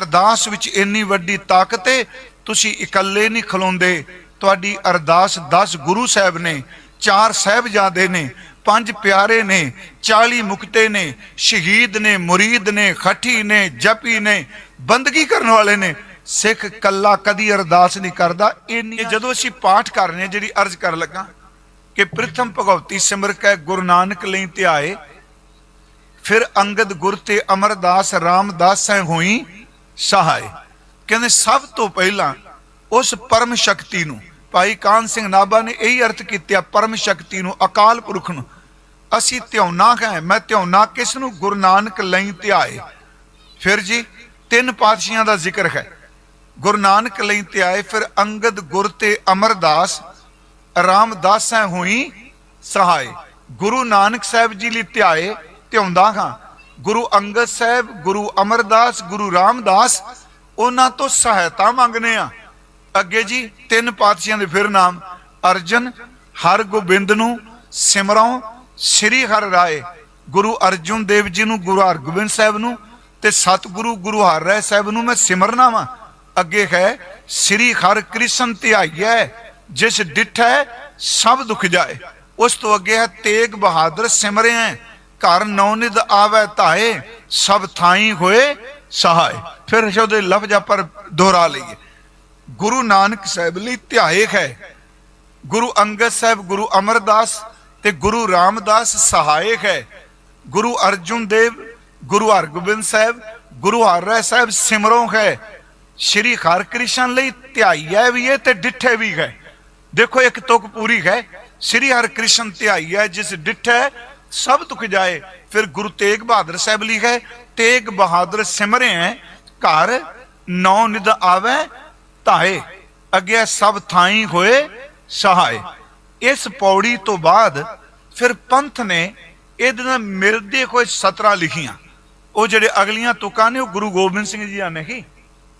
ਅਰਦਾਸ ਵਿੱਚ ਇੰਨੀ ਵੱਡੀ ਤਾਕਤ ਹੈ ਤੁਸੀਂ ਇਕੱਲੇ ਨਹੀਂ ਖਲੋਂਦੇ। ਤੁਹਾਡੀ ਅਰਦਾਸ 10 ਗੁਰੂ ਸਾਹਿਬ ਨੇ, ਚਾਰ ਸਾਹਿਬਜ਼ਾਦੇ ਨੇ, ਪੰਜ ਪਿਆਰੇ ਨੇ 40 ਮੁਕਤੇ ਨੇ, ਸ਼ਹੀਦ ਨੇ, ਮੁਰੀਦ ਨੇ ਖੱਟੀ ਨੇ, ਜਪੀ ਨੇ, ਬੰਦਗੀ ਕਰਨ ਵਾਲੇ ਨੇ। ਸਿੱਖ ਕੱਲਾ ਕਦੀ ਅਰਦਾਸ ਨਹੀਂ ਕਰਦਾ। ਇਹ ਜਦੋਂ ਅਸੀਂ ਪਾਠ ਕਰ ਰਹੇ ਹਾਂ, ਜਿਹੜੀ ਅਰਜ਼ ਕਰ ਲੱਗਾ ਕਿ ਪ੍ਰਥਮ ਭਗਵਤੀ ਸਿਮਰ ਕੈ ਗੁਰੂ ਨਾਨਕ ਲਈ ਧਿਆਏ ਫਿਰ ਅੰਗਦ ਗੁਰ ਤੇ ਅਮਰਦਾਸ ਰਾਮਦਾਸ ਸਹਿ ਹੋਈ ਸਹਾਇ ਕਹਿੰਦੇ, ਸਭ ਤੋਂ ਪਹਿਲਾਂ ਉਸ ਪਰਮ ਸ਼ਕਤੀ ਨੂੰ, ਭਾਈ ਕਾਨ ਸਿੰਘ ਨਾਭਾ ਨੇ ਇਹੀ ਅਰਥ ਕੀਤਾ ਪਰਮ ਸ਼ਕਤੀ ਨੂੰ, ਅਕਾਲ ਪੁਰਖ ਨੂੰ। ਅਸੀਂ ਧਿਆਉਣਾ ਹੈ, ਮੈਂ ਧਿਆਉਣਾ ਕਿਸ ਨੂੰ? ਗੁਰੂ ਨਾਨਕ ਲਈ ਧਿਆਏ ਫਿਰ ਜੀ, ਤਿੰਨ ਪਾਤਸ਼ਾਹਾਂ ਦਾ ਜ਼ਿਕਰ ਹੈ। ਗੁਰੂ ਨਾਨਕ ਲਈ ਧਿਆਏ ਫਿਰ ਅੰਗਦ, ਗੁਰ ਤੇ ਅਮਰਦਾਸ, ਰਾਮਦਾਸ ਹੈ ਹੋਈ ਸਹਾਇ ਗੁਰੂ ਨਾਨਕ ਸਾਹਿਬ ਜੀ ਲਈ ਧਿਆਏ ਧਿਆਉਂਦਾ ਹਾਂ ਗੁਰੂ ਅੰਗਦ ਸਾਹਿਬ, ਗੁਰੂ ਅਮਰਦਾਸ, ਗੁਰੂ ਰਾਮਦਾਸ, ਉਹਨਾਂ ਤੋਂ ਸਹਾਇਤਾ ਮੰਗਨੇ ਆ ਅੱਗੇ ਜੀ, ਤਿੰਨ ਪਾਤਸ਼ਾਹਾਂ ਦੇ ਫਿਰ ਨਾਮ, ਅਰਜਨ, ਹਰਗੋਬਿੰਦ ਨੂੰ, ਸਿਮਰੋਂ, ਸ੍ਰੀ ਹਰਿ ਰਾਏ ਗੁਰੂ ਅਰਜੁਨ ਦੇਵ ਜੀ ਨੂੰ, ਗੁਰੂ ਹਰਗੋਬਿੰਦ ਸਾਹਿਬ ਨੂੰ ਤੇ ਸਤਿਗੁਰੂ ਗੁਰੂ ਹਰਿ ਰਾਏ ਸਾਹਿਬ ਨੂੰ ਮੈਂ ਸਿਮਰਨਾ ਵਾਂ। ਅੱਗੇ ਹੈ, ਸ੍ਰੀ ਹਰਿ ਕ੍ਰਿਸ਼ਨ ਧਿਆਈਐ ਜਿਸ ਡਿਠੈ ਸਭ ਦੁਖ ਜਾਏ। ਉਸ ਤੋਂ ਅੱਗੇ ਹੈ, ਤੇਗ ਬਹਾਦਰ ਸਿਮਰਿਆ ਘਰ ਨੌਨਿਦ ਆਵੈ ਧਾਏ, ਸਭ ਥਾਈ ਹੋਏ ਸਹਾਇ ਫਿਰ ਸ਼ਬਦ ਲਫ਼ਜ਼ਾਂ ਪਰ ਦੁਹਰਾ ਲਈਏ। ਗੁਰੂ ਨਾਨਕ ਸਾਹਿਬ ਲਈ ਧਿਆਏ ਹੈ। ਗੁਰੂ ਅੰਗਦ ਸਾਹਿਬ, ਗੁਰੂ ਅਮਰਦਾਸ ਤੇ ਗੁਰੂ ਰਾਮਦਾਸ ਸਹਾਇਕ ਹੈ। ਗੁਰੂ ਅਰਜੁਨ ਦੇਵ, ਗੁਰੂ ਹਰਗੋਬਿੰਦ ਸਾਹਿਬ, ਗੁਰੂ ਹਰਿ ਸਾਹਿਬ ਸਿਮਰੋਂ ਹੈ। ਸ਼੍ਰੀ ਹਰਿਕ੍ਰਿਸ਼ਨ ਲਈ ਧਿਆਈਐ ਵੀ ਹੈ ਤੇ ਡਿੱਠੇ ਵੀ ਹੈ। ਦੇਖੋ ਇੱਕ ਤੁਕ ਪੂਰੀ ਹੈ। ਸ਼੍ਰੀ ਹਰਿਕ੍ਰਿਸ਼ਨ ਧਿਆਈਐ, ਜਿਸ ਡਿਠੈ ਸਭ ਤੁਕ ਜਾਏ। ਫਿਰ ਗੁਰੂ ਤੇਗ ਬਹਾਦਰ ਸਾਹਿਬ ਲਿਖੇ, ਤੇਗ ਬਹਾਦਰ ਸਿਮਰਿਆ ਘਰ ਨੌ ਨਿਦ ਆਵੇ, ਧਾਏ, ਅੱਗੇ ਸਭ ਥਾਈ ਹੋਏ, ਸਹਾਏ। ਇਸ ਪੌੜੀ ਤੋਂ ਬਾਅਦ ਫਿਰ ਪੰਥ ਨੇ ਇਹਦੇ ਨਾਲ ਮਿਲਦੇ ਕੋਈ 17 ਲਿਖੀਆਂ। ਉਹ ਜਿਹੜੇ ਅਗਲੀਆਂ ਤੁਕਾਂ ਨੇ, ਉਹ ਗੁਰੂ ਗੋਬਿੰਦ ਸਿੰਘ ਜੀ ਆ, ਨਹੀਂ।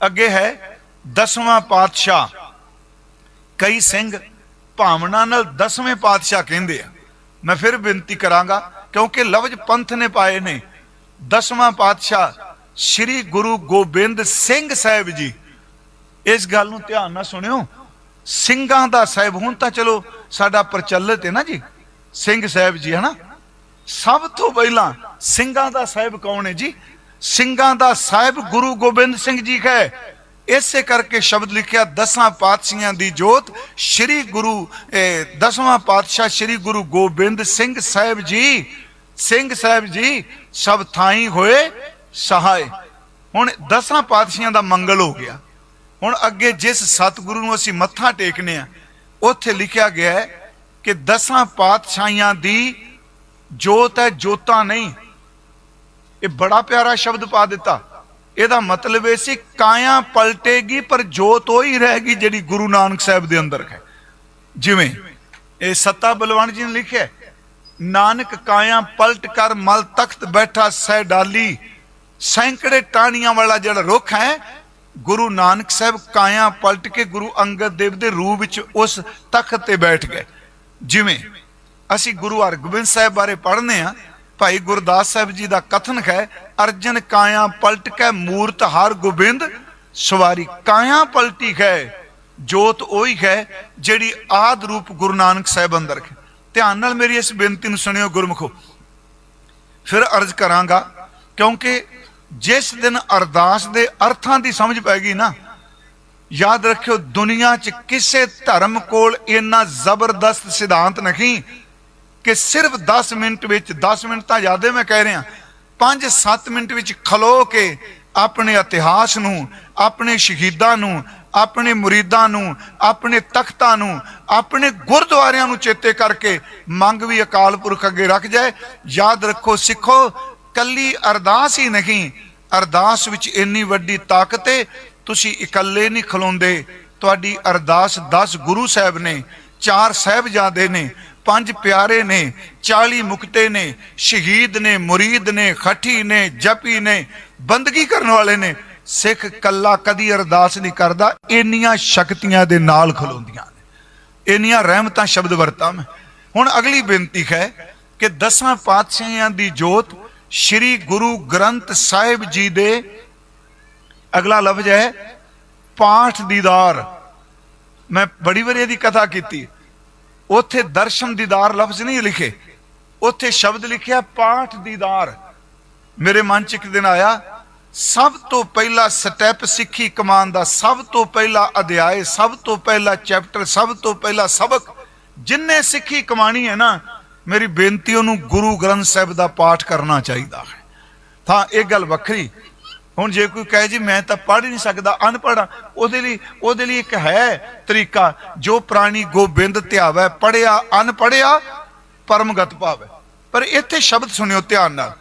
ਅੱਗੇ ਹੈ ਦਸਵਾਂ ਪਾਤਸ਼ਾਹ। ਕਈ ਸਿੰਘ ਭਾਵਨਾ ਨਾਲ ਦਸਵੇਂ ਪਾਤਸ਼ਾਹ ਕਹਿੰਦੇ ਆ। ਮੈਂ ਫਿਰ ਬੇਨਤੀ ਕਰਾਂਗਾ, ਕਿਉਂਕਿ ਲਫ਼ਜ਼ ਪੰਥ ਨੇ ਪਾਏ ਨੇ। ਦਸਵਾਂ ਪਾਤਸ਼ਾਹ ਸ੍ਰੀ ਗੁਰੂ ਗੋਬਿੰਦ ਸਿੰਘ ਸਾਹਿਬ ਜੀ, ਇਸ ਗੱਲ ਨੂੰ ਧਿਆਨ ਨਾਲ ਸੁਣਿਓ। ਸਿੰਘਾਂ ਦਾ ਸਾਹਿਬ, ਹੁਣ ਤਾਂ ਚਲੋ ਸਾਡਾ ਪ੍ਰਚਲਿਤ ਹੈ ਨਾ ਜੀ, ਸਿੰਘ ਸਾਹਿਬ ਜੀ, ਹਨਾ? ਸਭ ਤੋਂ ਪਹਿਲਾਂ ਸਿੰਘਾਂ ਦਾ ਸਾਹਿਬ ਕੌਣ ਹੈ ਜੀ? ਸਿੰਘਾਂ ਦਾ ਸਾਹਿਬ ਗੁਰੂ ਗੋਬਿੰਦ ਸਿੰਘ ਜੀ ਹੈ ਇਸੇ ਕਰਕੇ ਸ਼ਬਦ ਲਿਖਿਆ ਦਸਾਂ ਪਾਤਸ਼ਾਹਾਂ ਦੀ ਜੋਤ, ਸ੍ਰੀ ਗੁਰੂ ਦਸਵਾਂ ਪਾਤਸ਼ਾਹ ਸ੍ਰੀ ਗੁਰੂ ਗੋਬਿੰਦ ਸਿੰਘ ਸਾਹਿਬ ਜੀ। ਸਿੰਘ ਸਾਹਿਬ ਜੀ, ਸਭ ਥਾਈ ਹੋਏ ਸਹਾਇ ਹੁਣ ਦਸਾਂ ਪਾਤਸ਼ਾਹਾਂ ਦਾ ਮੰਗਲ ਹੋ ਗਿਆ। ਹੁਣ ਅੱਗੇ ਜਿਸ ਸਤਿਗੁਰੂ ਨੂੰ ਅਸੀਂ ਮੱਥਾ ਟੇਕਨੇ ਆ, ਉੱਥੇ ਲਿਖਿਆ ਗਿਆ ਹੈ ਕਿ ਦਸਾਂ ਪਾਤਸ਼ਾਹਾਂ ਦੀ ਜੋਤ ਹੈ, ਜੋਤਾਂ ਨਹੀਂ। ਇਹ ਬੜਾ ਪਿਆਰਾ ਸ਼ਬਦ ਪਾ ਦਿੱਤਾ। ਇਹਦਾ ਮਤਲਬ ਇਹ ਸੀ ਕਾਇਆ ਪਲਟੇਗੀ, ਪਰ ਜੋਤ ਉਹ ਹੀ ਰਹੇਗੀ ਜਿਹੜੀ ਗੁਰੂ ਨਾਨਕ ਸਾਹਿਬ ਦੇ ਅੰਦਰ ਹੈ। ਜਿਵੇਂ ਇਹ ਸੱਤਾ ਬਲਵਾਨ ਜੀ ਨੇ ਲਿਖਿਆ ਨਾਨਕ ਕਾਇਆ ਪਲਟ ਕਰ ਮਲ ਤਖਤ ਬੈਠਾ ਸਹਿ ਡਾਲੀ, ਸੈਂਕੜੇ ਟਾਹਣੀਆਂ ਵਾਲਾ ਜਿਹੜਾ ਰੁੱਖ ਹੈ, ਗੁਰੂ ਨਾਨਕ ਸਾਹਿਬ ਕਾਇਆ ਪਲਟ ਕੇ ਗੁਰੂ ਅੰਗਦ ਦੇਵ ਦੇ ਰੂਪ ਵਿੱਚ ਉਸ ਤਖਤ ਤੇ ਬੈਠ ਗਏ। ਜਿਵੇਂ ਅਸੀਂ ਗੁਰੂ ਹਰਗੋਬਿੰਦ ਸਾਹਿਬ ਬਾਰੇ ਪੜ੍ਹਨੇ ਆ ਭਾਈ ਗੁਰਦਾਸ ਸਾਹਿਬ ਜੀ ਦਾ ਕਥਨ ਹੈ, ਅਰਜਨ ਕਾਇਆ ਪਲਟ ਕੇ ਮੂਰਤ ਹਰ ਗੋਬਿੰਦ, ਸਵਾਰੀ ਕਾਇਆ ਪਲਟੀ ਹੈ, ਜੋਤ ਉਹੀ ਹੈ ਜਿਹੜੀ ਆਦ ਰੂਪ ਗੁਰੂ ਨਾਨਕ ਸਾਹਿਬ ਅੰਦਰ ਹੈ ਧਿਆਨ ਨਾਲ ਮੇਰੀ ਇਸ ਬੇਨਤੀ ਨੂੰ ਸੁਣਿਓ ਗੁਰਮਖੋ। ਫਿਰ ਅਰਜ਼ ਕਰਾਂਗਾ, ਕਿਉਂਕਿ ਜਿਸ ਦਿਨ ਅਰਦਾਸ ਦੇ ਅਰਥਾਂ ਦੀ ਸਮਝ ਪੈ ਗਈ ਨਾ, ਯਾਦ ਰੱਖਿਓ ਦੁਨੀਆ 'ਚ ਕਿਸੇ ਧਰਮ ਕੋਲ ਇੰਨਾ ਜ਼ਬਰਦਸਤ ਸਿਧਾਂਤ ਨਹੀਂ ਕਿ ਸਿਰਫ 10 ਮਿੰਟ ਵਿੱਚ 10 ਮਿੰਟ ਤਾਂ ਜ਼ਿਆਦਾ ਮੈਂ ਕਹਿ ਰਿਹਾ 5-7 ਮਿੰਟ ਵਿੱਚ ਖਲੋ ਕੇ ਆਪਣੇ ਇਤਿਹਾਸ ਨੂੰ, ਆਪਣੇ ਸ਼ਹੀਦਾਂ ਨੂੰ, ਆਪਣੇ ਮੁਰੀਦਾਂ ਨੂੰ, ਆਪਣੇ ਤਖਤਾਂ ਨੂੰ, ਆਪਣੇ ਗੁਰਦੁਆਰਿਆਂ ਨੂੰ ਚੇਤੇ ਕਰਕੇ ਮੰਗ ਵੀ ਅਕਾਲ ਪੁਰਖ ਅੱਗੇ ਰੱਖ ਜਾਏ। ਯਾਦ ਰੱਖੋ ਸਿੱਖੋ, ਕੱਲੀ ਅਰਦਾਸ ਹੀ ਨਹੀਂ, ਅਰਦਾਸ ਵਿੱਚ ਇੰਨੀ ਵੱਡੀ ਤਾਕਤ ਹੈ ਤੁਸੀਂ ਇਕੱਲੇ ਨਹੀਂ ਖਲੋਂਦੇ। ਤੁਹਾਡੀ ਅਰਦਾਸ 10 ਗੁਰੂ ਸਾਹਿਬ ਨੇ, ਚਾਰ ਸਾਹਿਬਜ਼ਾਦੇ ਨੇ ਪੰਜ ਪਿਆਰੇ ਨੇ 40 ਮੁਕਤੇ ਨੇ, ਸ਼ਹੀਦ ਨੇ, ਮੁਰੀਦ ਨੇ ਖੱਟੀ ਨੇ, ਜਪੀ ਨੇ, ਬੰਦਗੀ ਕਰਨ ਵਾਲੇ ਨੇ। ਸਿੱਖ ਕੱਲਾ ਕਦੀ ਅਰਦਾਸ ਨਹੀਂ ਕਰਦਾ, ਇੰਨੀਆਂ ਸ਼ਕਤੀਆਂ ਦੇ ਨਾਲ ਖਲੋਂਦੀਆਂ ਨੇ। ਇੰਨੀਆਂ ਰਹਿਮਤਾਂ ਸ਼ਬਦ ਵਰਤਾਂ ਮੈਂ। ਹੁਣ ਅਗਲੀ ਬੇਨਤੀ ਹੈ ਕਿ ਦਸਾਂ ਪਾਤਸ਼ਾਹਾਂ ਦੀ ਜੋਤ ਸ੍ਰੀ ਗੁਰੂ ਗ੍ਰੰਥ ਸਾਹਿਬ ਜੀ ਦੇ ਅਗਲਾ ਲਫ਼ਜ਼ ਹੈ, ਪਾਠ ਦੀਦਾਰ। ਮੈਂ ਬੜੀ ਵਾਰੀ ਇਹਦੀ ਕਥਾ ਕੀਤੀ। ਉੱਥੇ ਦਰਸ਼ਨ ਦੀਦਾਰ ਲਫ਼ਜ਼ ਨਹੀਂ ਲਿਖੇ। ਉੱਥੇ ਸ਼ਬਦ ਲਿਖਿਆ, ਪਾਠ ਦੀਦਾਰ। ਮੇਰੇ ਮਨ ਚ ਇੱਕ ਦਿਨ ਆਇਆ, ਸਭ ਤੋਂ ਪਹਿਲਾ ਸਟੈਪ ਸਿੱਖੀ ਕਮਾਨ ਦਾ, ਸਭ ਤੋਂ ਪਹਿਲਾ ਅਧਿਆਇ ਸਭ ਤੋਂ ਪਹਿਲਾ ਚੈਪਟਰ ਸਭ ਤੋਂ ਪਹਿਲਾ ਸਬਕ। ਜਿੰਨੇ ਸਿੱਖੀ ਕਮਾਣੀ ਹੈ ਨਾ, ਮੇਰੀ ਬੇਨਤੀ ਉਹਨੂੰ ਗੁਰੂ ਗ੍ਰੰਥ ਸਾਹਿਬ ਦਾ ਪਾਠ ਕਰਨਾ ਚਾਹੀਦਾ ਹੈ। ਤਾਂ ਇਹ ਗੱਲ ਵੱਖਰੀ। ਹੁਣ ਜੇ ਕੋਈ ਕਹੇ ਜੀ ਮੈਂ ਤਾਂ ਪੜ੍ਹ ਹੀ ਨਹੀਂ ਸਕਦਾ ਅਨਪੜ੍ਹ ਹਾਂ, ਉਹਦੇ ਲਈ ਉਹਦੇ ਲਈ ਇੱਕ ਹੈ ਤਰੀਕਾ ਜੋ ਪ੍ਰਾਣੀ ਗੋਬਿੰਦ ਧਿਆਵੈ ਪੜਿਆ ਅਨਪੜਿਆ ਪਰਮਗਤ ਭਾਵੈ। ਪਰ ਇੱਥੇ ਸ਼ਬਦ ਸੁਣਿਓ ਧਿਆਨ ਨਾਲ।